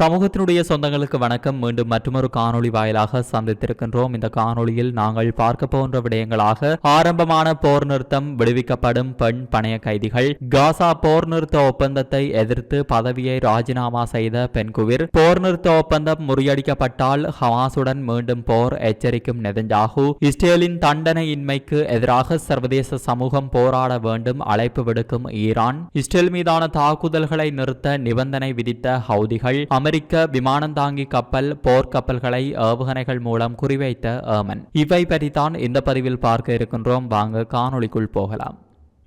சமூகத்தினுடைய சொந்தங்களுக்கு வணக்கம். மீண்டும் மற்றொரு காணொளி வாயிலாக சந்தித்திருக்கின்றோம். இந்த காணொளியில் நாங்கள் பார்க்க போன்ற விடயங்களாக ஆரம்பமான போர் நிறுத்தம் விடுவிக்கப்படும் பெண் பணைய கைதிகள் காசா போர் நிறுத்த ஒப்பந்தத்தை எதிர்த்து பதவியை ராஜினாமா செய்த பெண்குவிர் போர் நிறுத்த ஒப்பந்தம் முறியடிக்கப்பட்டால் ஹமாசுடன் மீண்டும் போர் எச்சரிக்கும் நெதஞ்சாகு இஸ்ரேலின் தண்டனையின்மைக்கு எதிராக சர்வதேச சமூகம் போராட வேண்டும் அழைப்பு விடுக்கும் ஈரான் இஸ்ரேல் மீதான தாக்குதல்களை நிறுத்த நிபந்தனை விதித்த ஹவுதிகள் அமெரிக்க விமானந்தாங்கி கப்பல் போர்க்கப்பல்களை ஏவுகணைகள் மூலம் குறிவைத்த ஏமன். இவை பற்றித்தான் இந்த பதிவில் பார்க்க இருக்கின்றோம். வாங்க காணொளிக்குள் போகலாம்.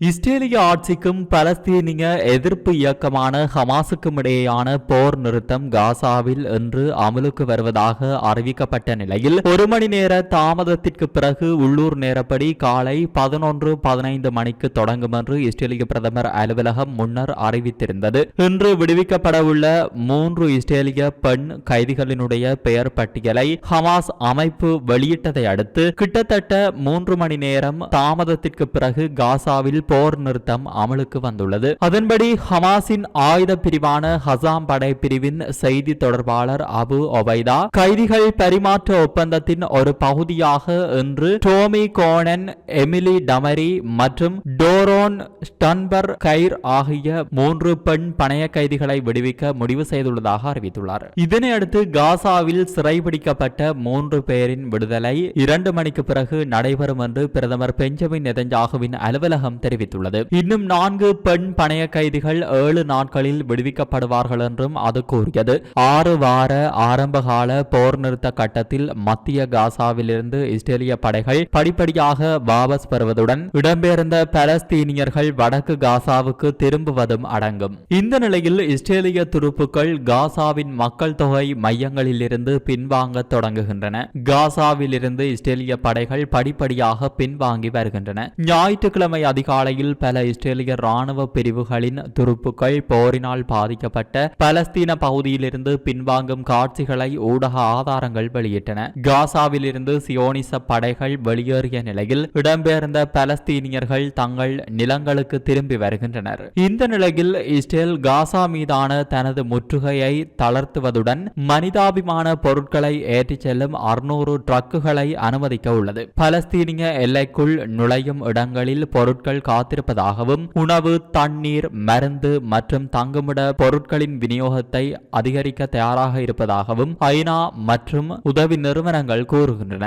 இஸ்ரேலிய ஆட்சிக்கும் பலஸ்தீனிய எதிர்ப்பு இயக்கமான ஹமாஸுக்கும் இடையேயான போர் நிறுத்தம் காசாவில் இன்று அமலுக்கு வருவதாக அறிவிக்கப்பட்ட நிலையில் ஒரு மணி நேர தாமதத்திற்கு பிறகு உள்ளூர் நேரப்படி காலை பதினொன்று பதினைந்து மணிக்கு தொடங்கும் என்று இஸ்ரேலிய பிரதமர் அலுவலகம் முன்னர் அறிவித்திருந்தது. இன்று விடுவிக்கப்படவுள்ள மூன்று இஸ்ரேலிய பெண் கைதிகளினுடைய பெயர் பட்டியலை ஹமாஸ் அமைப்பு வெளியிட்டதை அடுத்து கிட்டத்தட்ட மூன்று மணி நேரம் தாமதத்திற்கு பிறகு காசாவில் போர் நிறுத்தம் அமலுக்கு வந்துள்ளது. அதன்படி ஹமாஸின் ஆயுத பிரிவான ஹசாம் படை பிரிவின் செய்தி தொடர்பாளர் அபு ஒபைதா கைதிகள் பரிமாற்ற ஒப்பந்தத்தின் ஒரு பகுதியாக இன்று டோமி கோனன் எமிலி டமரி மற்றும் டோரோன் ஸ்டன்பர் கைர் ஆகிய மூன்று பெண் பணைய கைதிகளை விடுவிக்க முடிவு செய்துள்ளதாக அறிவித்துள்ளார். இதனையடுத்து காசாவில் சிறைபிடிக்கப்பட்ட மூன்று பேரின் விடுதலை இரண்டு மணிக்கு பிறகு நடைபெறும் என்று பிரதமர் பெஞ்சமின் நெதஞ்சாகுவின் அலுவலகம் தெரிவித்துள்ளது. இன்னும் நான்கு பெண் பணைய கைதிகள் ஏழு நாட்களில் விடுவிக்கப்படுவார்கள் என்றும் அது கூறியது. ஆறு வார ஆரம்பகால போர் நிறுத்த கட்டத்தில் மத்திய காசாவிலிருந்து இஸ்ரேலிய படைகள் படிப்படியாக வாபஸ் பெறுவதுடன் இடம்பெயர்ந்த பலஸ்தீனியர்கள் வடக்கு காசாவுக்கு திரும்புவதும் அடங்கும். இந்த நிலையில் இஸ்ரேலிய துருப்புக்கள் காசாவின் மக்கள் தொகை மையங்களிலிருந்து பின்வாங்க தொடங்குகின்றன. காசாவிலிருந்து இஸ்ரேலிய படைகள் படிப்படியாக பின்வாங்கி வருகின்றன. ஞாயிற்றுக்கிழமை அதிகாலை காலையில் பல இஸ்ரேலிய ராணுவ பிரிவுகளின் துருப்புக்கள் போரினால் பாதிக்கப்பட்ட பலஸ்தீன பகுதியிலிருந்து பின்வாங்கும் காட்சிகளை ஊடக ஆதாரங்கள் வெளியிட்டன. காசாவிலிருந்து சியோனிச படைகள் வெளியேறிய நிலையில் இடம்பெயர்ந்த பலஸ்தீனியர்கள் தங்கள் நிலங்களுக்கு திரும்பி வருகின்றனர். இந்த நிலையில் இஸ்ரேல் காசா மீதான தனது முற்றுகையை தளர்த்துவதுடன் மனிதாபிமான பொருட்களை ஏற்றிச் செல்லும் அறுநூறு ட்ரக்குகளை அனுமதிக்க உள்ளது. பலஸ்தீனிய எல்லைக்குள் நுழையும் இடங்களில் பொருட்கள் காத்திருப்பதாகவும் உணவு தண்ணீர் மருந்து மற்றும் தங்குமிட பொருட்களின் விநியோகத்தை அதிகரிக்க தயாராக இருப்பதாகவும் ஐநா மற்றும் உதவி நிறுவனங்கள் கூறுகின்றன.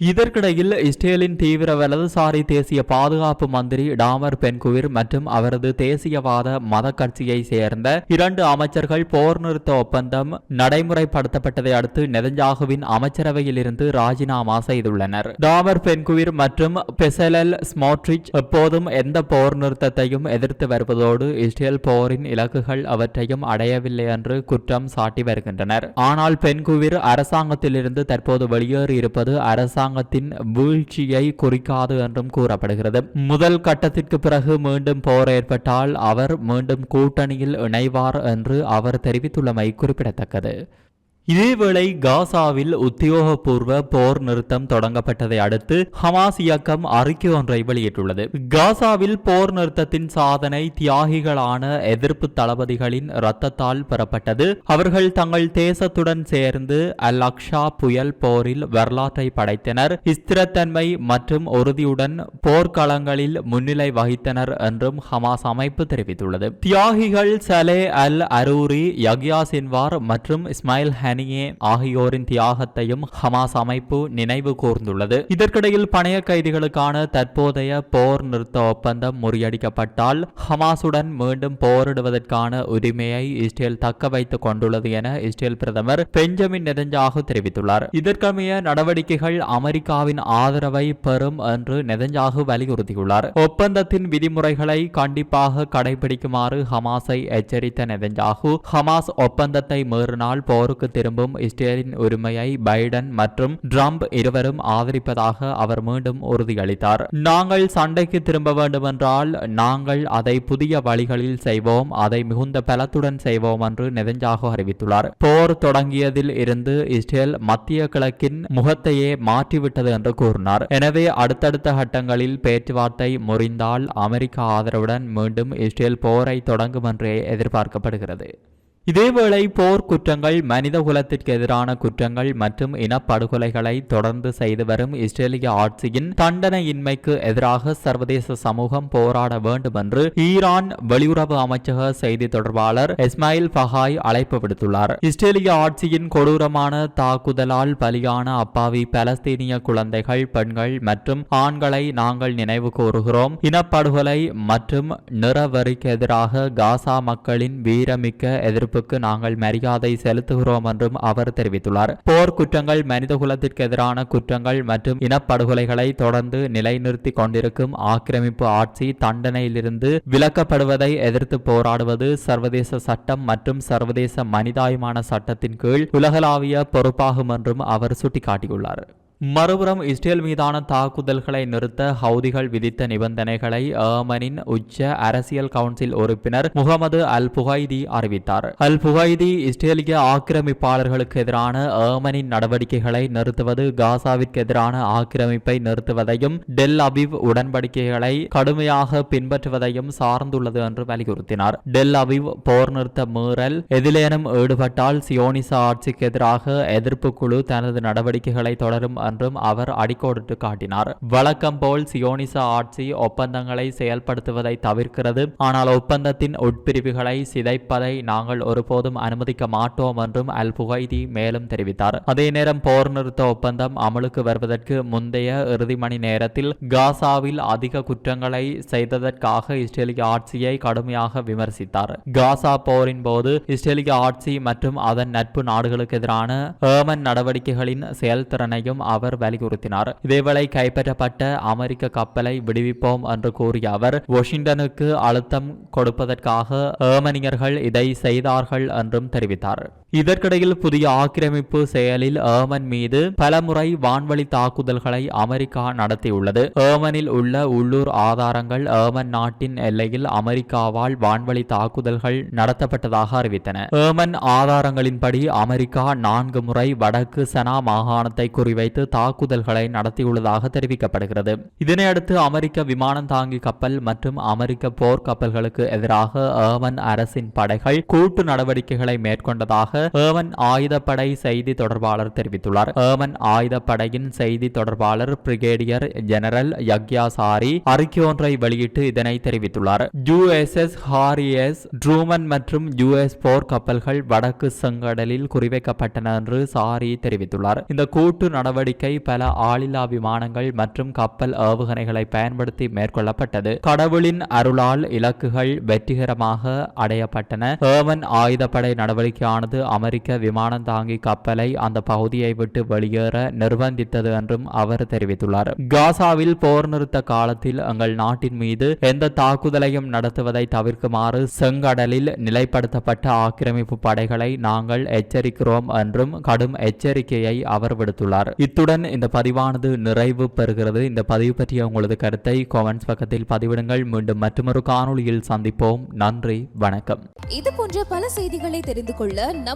இதற்கிடையில் இஸ்ரேலின் தீவிர வலதுசாரி தேசிய பாதுகாப்பு மந்திரி டாமர் பென்குவிர் மற்றும் அவரது தேசியவாத மத கட்சியை சேர்ந்த இரண்டு அமைச்சர்கள் போர் நிறுத்த ஒப்பந்தம் நடைமுறைப்படுத்தப்பட்டதை அடுத்து நெதஞ்சாகுவின் அமைச்சரவையில் இருந்து ராஜினாமா செய்துள்ளனர். டாமர் பென்குவிர் மற்றும் பெசலல் ஸ்மோட்ரிச் எப்போதும் எந்த போர் நிறுத்தத்தையும் எதிர்த்து வருவதோடு இஸ்ரேல் போரின் இலக்குகள் அவற்றையும் அடையவில்லை என்று குற்றம் சாட்டி வருகின்றனர். ஆனால் பென்குவிர் அரசாங்கத்திலிருந்து தற்போது வெளியேறியிருப்பது அரசாங்க அரசாங்கத்தின் வீழ்ச்சியை குறிக்காது என்றும் கூறப்படுகிறது. முதல் கட்டத்திற்கு பிறகு மீண்டும் போர் ஏற்பட்டால் அவர் மீண்டும் கூட்டணியில் இணைவார் என்று அவர் தெரிவித்துள்ளமை குறிப்பிடத்தக்கது. இதேவேளை காசாவில் உத்தியோகபூர்வ போர் நிறுத்தம் தொடங்கப்பட்டதை அடுத்து ஹமாஸ் இயக்கம் அறிக்கை ஒன்றை வெளியிட்டுள்ளது. காசாவில் போர் நிறுத்தத்தின் சாதனை தியாகிகளான எதிர்ப்பு தளபதிகளின் இரத்தத்தால் பெறப்பட்டது. அவர்கள் தங்கள் தேசத்துடன் சேர்ந்து அல் அக்ஷா புயல் போரில் வரலாற்றை படைத்தனர். ஸ்திரத்தன்மை மற்றும் உறுதியுடன் போர்க்களங்களில் முன்னிலை வகித்தனர் என்றும் ஹமாஸ் அமைப்பு தெரிவித்துள்ளது. தியாகிகள் சலே அல் அரூரி யக்யா சின்வார் மற்றும் இஸ்மாயில் ஹே ஹனியே ஆகியோரின் தியாகத்தையும் ஹமாஸ் அமைப்பு நினைவு கூர்ந்துள்ளது. இதற்கிடையில் பணைய கைதிகளுக்கான தற்போதைய போர் நிறுத்த ஒப்பந்தம் முறியடிக்கப்பட்டால் ஹமாசுடன் மீண்டும் போரிடுவதற்கான உரிமையை இஸ்ரேல் தக்க வைத்துக் கொண்டுள்ளது என இஸ்ரேல் பிரதமர் பெஞ்சமின் நெதஞ்சாகு தெரிவித்துள்ளார். இதற்கமைய நடவடிக்கைகள் அமெரிக்காவின் ஆதரவை பெறும் என்று நெதஞ்சாகு வலியுறுத்தியுள்ளார். ஒப்பந்தத்தின் விதிமுறைகளை கண்டிப்பாக கடைபிடிக்குமாறு ஹமாஸை எச்சரித்த நெதஞ்சாகு ஹமாஸ் ஒப்பந்தத்தை மீறினால் போருக்கு திரும்பும் இஸ்ரேலின் உரிமையை பைடன் மற்றும் ட்ரம்ப் இருவரும் ஆதரிப்பதாக அவர் மீண்டும் உறுதியளித்தார். நாங்கள் சண்டைக்கு திரும்ப வேண்டுமென்றால் நாங்கள் அதை புதிய வழிகளில் செய்வோம் அதை மிகுந்த பலத்துடன் செய்வோம் என்று நெதஞ்சாக அறிவித்துள்ளார். போர் தொடங்கியதில் இருந்து இஸ்ரேல் மத்திய கிழக்கின் முகத்தையே மாற்றிவிட்டது என்று கூறினார். எனவே அடுத்தடுத்த கட்டங்களில் பேச்சுவார்த்தை முறிந்தால் அமெரிக்க ஆதரவுடன் மீண்டும் இஸ்ரேல் போரை தொடங்கும் என்றே எதிர்பார்க்கப்படுகிறது. இதேவேளை போர் குற்றங்கள் மனித குலத்திற்கு எதிரான குற்றங்கள் மற்றும் இனப்படுகொலைகளை தொடர்ந்து செய்து வரும் இஸ்ரேலிய ஆட்சியின் தண்டனையின்மைக்கு எதிராக சர்வதேச சமூகம் போராட வேண்டும் என்று ஈரான் வெளியுறவு அமைச்சக செய்தி தொடர்பாளர் இஸ்மாயில் ஃபஹாய் அழைப்பு விடுத்துள்ளார். இஸ்ரேலிய ஆட்சியின் கொடூரமான தாக்குதலால் பலியான அப்பாவி பலஸ்தீனிய குழந்தைகள் பெண்கள் மற்றும் ஆண்களை நாங்கள் நினைவு கூறுகிறோம். இனப்படுகொலை மற்றும் நிறவரிக்கு எதிராக காசா மக்களின் வீரமிக்க எதிர்ப்பு எதிர்ப்புக்கு நாங்கள் மரியாதை செலுத்துகிறோம் என்றும் அவர் தெரிவித்துள்ளார். போர் குற்றங்கள் மனிதகுலத்திற்கு எதிரான குற்றங்கள் மற்றும் இனப்படுகொலைகளை தொடர்ந்து நிலைநிறுத்திக் கொண்டிருக்கும் ஆக்கிரமிப்பு ஆட்சி தண்டனையிலிருந்து விலக்கப்படுவதை எதிர்த்து போராடுவது சர்வதேச சட்டம் மற்றும் சர்வதேச மனிதாயமான சட்டத்தின் கீழ் உலகளாவிய பொறுப்பாகும் என்றும் அவர் சுட்டிக்காட்டியுள்ளார். மறுபுறம் இஸ்ரேல் மீதான தாக்குதல்களை நிறுத்த ஹவுதிகள் விதித்த நிபந்தனைகளை ஏமனின் உச்ச அரசியல் கவுன்சில் உறுப்பினர் முகமது அல் புகைதி அறிவித்தார். அல் புகைதி இஸ்ரேலிய ஆக்கிரமிப்பாளர்களுக்கு எதிரான ஏமனின் நடவடிக்கைகளை நிறுத்துவது காசாவிற்கு எதிரான ஆக்கிரமிப்பை நிறுத்துவதையும் டெல் அபிவ் உடன்படிக்கைகளை கடுமையாக பின்பற்றுவதையும் சார்ந்துள்ளது என்று வலியுறுத்தினார். டெல் அபிவ் போர் நிறுத்த மீறல் எதிலேனும் ஈடுபட்டால் சியோனிச ஆட்சிக்கு எதிராக எதிர்ப்பு குழு தனது நடவடிக்கைகளை தொடரும் என்றும் அவர் அடிக்கோடிட்டு காட்டினார். வழக்கம் போல் சியோனிச ஆட்சி ஒப்பந்தங்களை செயல்படுத்துவதை தவிர்க்கிறது. ஆனால் ஒப்பந்தத்தின் உட்பிரிவுகளை சிதைப்பதை நாங்கள் ஒருபோதும் அனுமதிக்க மாட்டோம் என்றும் அல் புகைதி மேலும் தெரிவித்தார். அதே நேரம் போர் நிறுத்த ஒப்பந்தம் அமலுக்கு வருவதற்கு முந்தைய இறுதி மணி நேரத்தில் காசாவில் அதிக குற்றங்களை செய்ததற்காக இஸ்ரேலிய ஆட்சியை கடுமையாக விமர்சித்தார். காசா போரின் போது இஸ்ரேலிய ஆட்சி மற்றும் அதன் நட்பு நாடுகளுக்கு எதிரான ஏமன் நடவடிக்கைகளின் செயல்திறனையும் அவர் வலியுறுத்தினார். இதேவேளை கைப்பற்றப்பட்ட அமெரிக்க கப்பலை விடுவிப்போம் என்று கூறிய அவர் வாஷிங்டனுக்கு அழுத்தம் கொடுப்பதற்காக ஏமனியர்கள் இதை செய்தார்கள் என்றும் தெரிவித்தார். இதற்கிடையில் புதிய ஆக்கிரமிப்பு செயலில் ஏமன் மீது பலமுறை வான்வழி தாக்குதல்களை அமெரிக்கா நடத்தியுள்ளது. ஏமனில் உள்ள உள்ளூர் ஆதாரங்கள் ஏமன் நாட்டின் எல்லையில் அமெரிக்காவால் வான்வழி தாக்குதல்கள் நடத்தப்பட்டதாக அறிவித்தன. ஏமன் ஆதாரங்களின்படி அமெரிக்கா நான்கு முறை வடக்கு சனா மாகாணத்தை குறிவைத்து தாக்குதல்களை நடத்தியுள்ளதாக தெரிவிக்கப்படுகிறது. இதனையடுத்து அமெரிக்க விமானம் தாங்கி கப்பல் மற்றும் அமெரிக்க போர் கப்பல்களுக்கு எதிராக ஏமன் அரசின் படைகள் கூட்டு நடவடிக்கைகளை மேற்கொண்டதாக ஏமன் ஆயுதப்படை செய்தி தொடர்பாளர் தெரிவித்துள்ளார். ஏமன் ஆயுதப்படையின் செய்தி தொடர்பாளர் பிரிகேடியர் ஜெனரல் யக்யா சாரி அறிக்கை ஒன்றை வெளியிட்டு இதனை தெரிவித்துள்ளார். யுஎஸ்எஸ் ஹாரியஸ் ட்ரூமன் மற்றும் யுஎஸ் போர் கப்பல்கள் வடக்கு செங்கடலில் குறிவைக்கப்பட்டன என்று சாரி தெரிவித்துள்ளார். இந்த கூட்டு நடவடிக்கை பல ஆளில்லா விமானங்கள் மற்றும் கப்பல் ஏவுகணைகளை பயன்படுத்தி மேற்கொள்ளப்பட்டது. கடவுளின் அருளால் இலக்குகள் வெற்றிகரமாக அடையப்பட்டன. ஏமன் ஆயுதப்படை நடவடிக்கையானது அமெரிக்க விமானம் தாங்கி கப்பலை அந்த பகுதியை விட்டு வெளியேற நிர்பந்தித்தது என்றும் அவர் தெரிவித்துள்ளார். காசாவில் போர் நிறுத்த காலத்தில் எங்கள் நாட்டின் மீது எந்த தாக்குதலையும் நடத்துவதை தவிர்க்குமாறு செங்கடலில் நிலைப்படுத்தப்பட்ட ஆக்கிரமிப்பு படைகளை நாங்கள் எச்சரிக்கிறோம் என்றும் கடும் எச்சரிக்கையை அவர் விடுத்துள்ளார். இத்துடன் இந்த பதிவானது நிறைவு பெறுகிறது. இந்த பதிவு பற்றிய உங்களது கருத்தை கமெண்ட்ஸ் பக்கத்தில் பதிவிடுங்கள். மீண்டும் மற்றொரு காணொளியில் சந்திப்போம். நன்றி வணக்கம். இது போன்ற பல செய்திகளை தெரிந்து கொள்ள